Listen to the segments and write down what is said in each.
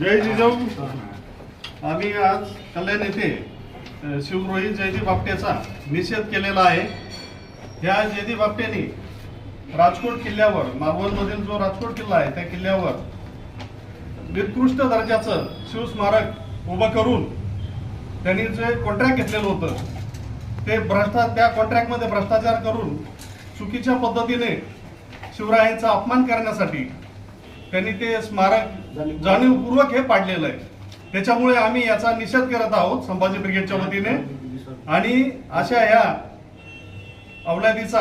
जय जिजाऊ. आम्ही आज कल्याण येथे शिवरोहित जयदी जयदीप निषेध केलेला आहे. ह्या जयदी आपटेने राजकोट किल्ल्यावर मालवणमधील जो राजकोट किल्ला आहे त्या किल्ल्यावर निकृष्ट दर्जाचं शिवस्मारक उभं करून त्यांनी जे कॉन्ट्रॅक्ट घेतलेलं होतं ते भ्रष्टा त्या कॉन्ट्रॅक्टमध्ये भ्रष्टाचार करून चुकीच्या पद्धतीने शिवरायांचा अपमान करण्यासाठी त्यांनी ते स्मारक जाणीवपूर्वक हे पाडलेलं आहे. त्याच्यामुळे आम्ही याचा निषेध करत आहोत संभाजी ब्रिगेडच्या वतीने. आणि अशा ह्या अवलादीचा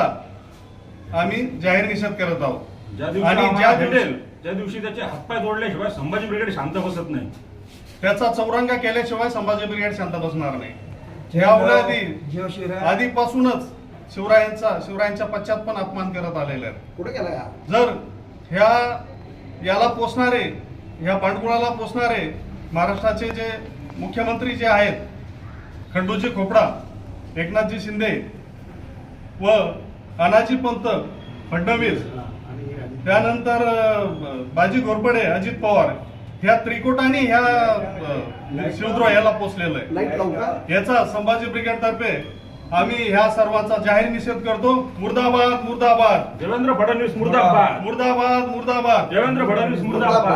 आम्ही जाहीर निषेध करत आहोत. आणि ज्या भेटेल त्या दिवशी त्याचे हातपाय तोडल्याशिवाय संभाजी ब्रिगेड शांत बसत नाही. त्याचा चौरंगा केल्याशिवाय संभाजी ब्रिगेड शांत बसणार नाही. ह्या अवलादी आधीपासूनच शिवरायांचा शिवरायांच्या पश्चात पण अपमान करत आलेले आहेत. कुठे गेला या? जर ह्या याला पोचणारे ह्या भांडकुळाला पोचणारे महाराष्ट्राचे जे मुख्यमंत्री जे आहेत खंडूजी खोपडा एकनाथजी शिंदे व अनाजी पंत फडणवीस त्यानंतर बाजी घोरपडे अजित पवार ह्या त्रिकोटाने ह्या शिवद्रोह याला पोचलेलं आहे. याचा संभाजी ब्रिगेड तर्फे आम्ही ह्या सर्वांचा जाहीर निषेध करतो. मुर्दाबाद मुर्दाबाद. देवेंद्र फडणवीस मुर्दाबाद. मुर्दाबाद मुर्दाबाद देवेंद्र फडणवीस मुर्दाबाद.